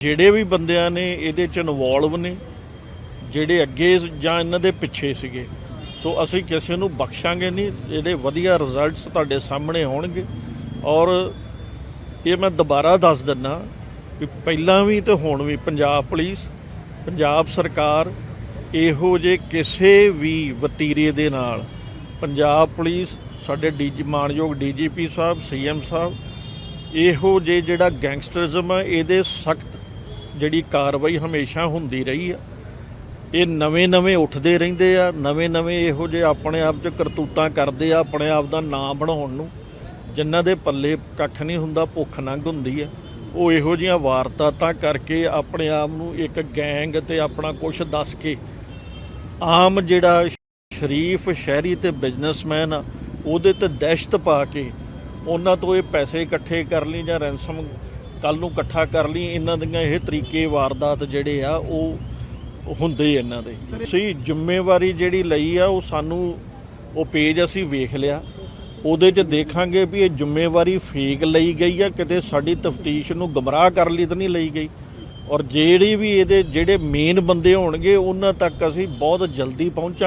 ਜਿਹੜੇ ਵੀ ਬੰਦਿਆਂ ਨੇ ਇਹਦੇ ਚ ਇਨਵੋਲਵ ਨੇ, ਜਿਹੜੇ ਅੱਗੇ ਜਾਂ ਇਹਨਾਂ ਦੇ ਪਿੱਛੇ ਸੀਗੇ। ਸੋ ਅਸੀਂ ਕਿਸੇ ਨੂੰ ਬਖਸ਼ਾਂਗੇ ਨਹੀਂ ਇਹਦੇ ਵਧੀਆ ਰਿਜ਼ਲਟਸ ਤੁਹਾਡੇ ਸਾਹਮਣੇ ਆਉਣਗੇ। ਔਰ ਇਹ ਮੈਂ ਦੁਬਾਰਾ ਦੱਸ ਦਿੰਨਾ ਕਿ ਪਹਿਲਾਂ ਵੀ ਤੇ ਹੁਣ ਵੀ ਪੰਜਾਬ ਪੁਲਿਸ, ਪੰਜਾਬ ਸਰਕਾਰ ਇਹੋ ਜੇ ਕਿਸੇ ਵੀ ਵਤੀਰੇ ਦੇ ਨਾਲ ਪੰਜਾਬ ਪੁਲਿਸ, ਸਾਡੇ ਡੀਜੀ ਮਾਨਯੋਗ ਡੀਜੀਪੀ ਸਾਹਿਬ, ਸੀਐਮ ਸਾਹਿਬ, ਇਹੋ ਜੇ ਜਿਹੜਾ ਗੈਂਗਸਟਰਿਜ਼ਮ ਹੈ ਇਹਦੇ ਸਖਤ ਜਿਹੜੀ ਕਾਰਵਾਈ ਹਮੇਸ਼ਾ ਹੁੰਦੀ ਰਹੀ ਆ, ਇਹ ਨਵੇਂ-ਨਵੇਂ ਉੱਠਦੇ ਰਹਿੰਦੇ ਆ ਨਵੇਂ-ਨਵੇਂ ਇਹੋ ਜਿਹੇ ਆਪਣੇ ਆਪ 'ਚ ਕਰਤੂਤਾਂ ਕਰਦੇ ਆ, ਆਪਣੇ ਆਪ ਦਾ ਨਾਂ ਬਣਾਉਣ ਨੂੰ। ਜਿਨ੍ਹਾਂ ਦੇ ਪੱਲੇ ਕੱਖ ਨਹੀਂ ਹੁੰਦਾ, ਭੁੱਖ ਨੰਗ ਹੁੰਦੀ ਆ। ਉਹ ਇਹੋ ਜਿਹੀਆਂ ਵਾਰਦਾਤਾਂ ਕਰਕੇ ਆਪਣੇ ਆਪ ਨੂੰ ਇੱਕ ਗੈਂਗ ਤੇ ਆਪਣਾ ਕੁਝ ਦੱਸ ਕੇ ਆਮ ਜਿਹੜਾ ਸ਼ਰੀਫ, ਸ਼ਹਿਰੀ ਤੇ ਬਿਜ਼ਨਸਮੈਨ ਆ, ਉਹਦੇ ਤੇ ਦਹਿਸ਼ਤ ਪਾ ਕੇ ਉਹਨਾਂ ਤੋਂ ਇਹ ਪੈਸੇ ਇਕੱਠੇ ਕਰ ਲਈ ਜਾਂ ਰੈਂਸਮ ਕੱਲ ਨੂੰ ਇਕੱਠਾ ਕਰ ਲਈ, ਇਹਨਾਂ ਦੀਆਂ ਇਹ ਤਰੀਕੇ ਵਾਰਦਾਤ ਜਿਹੜੇ ਆ, ਉਹ ਹੁੰਦੇ ਇਹਨਾਂ ਦੇ। ਸਹੀ ਜ਼ਿੰਮੇਵਾਰੀ ਜਿਹੜੀ ਲਈ ਆ, ਉਹ ਸਾਨੂੰ ਉਹ ਪੇਜ ਅਸੀਂ ਵੇਖ ਲਿਆ। ਉਹਦੇ 'ਚ ਦੇਖਾਂਗੇ ਵੀ ਇਹ ਜ਼ਿੰਮੇਵਾਰੀ ਫੇਕ ਲਈ ਗਈ ਆ, ਕਿਤੇ ਸਾਡੀ ਤਫਤੀਸ਼ ਨੂੰ ਗਮਰਾਹ ਕਰਨ ਲਈ ਤਾਂ ਨਹੀਂ ਲਈ ਗਈ। ਔਰ ਜਿਹੜੀ ਵੀ ਇਹਦੇ ਜਿਹੜੇ ਮੇਨ ਬੰਦੇ ਹੋਣਗੇ, ਉਹਨਾਂ ਤੱਕ ਅਸੀਂ ਬਹੁਤ ਜਲਦੀ ਪਹੁੰਚਾਂਗੇ।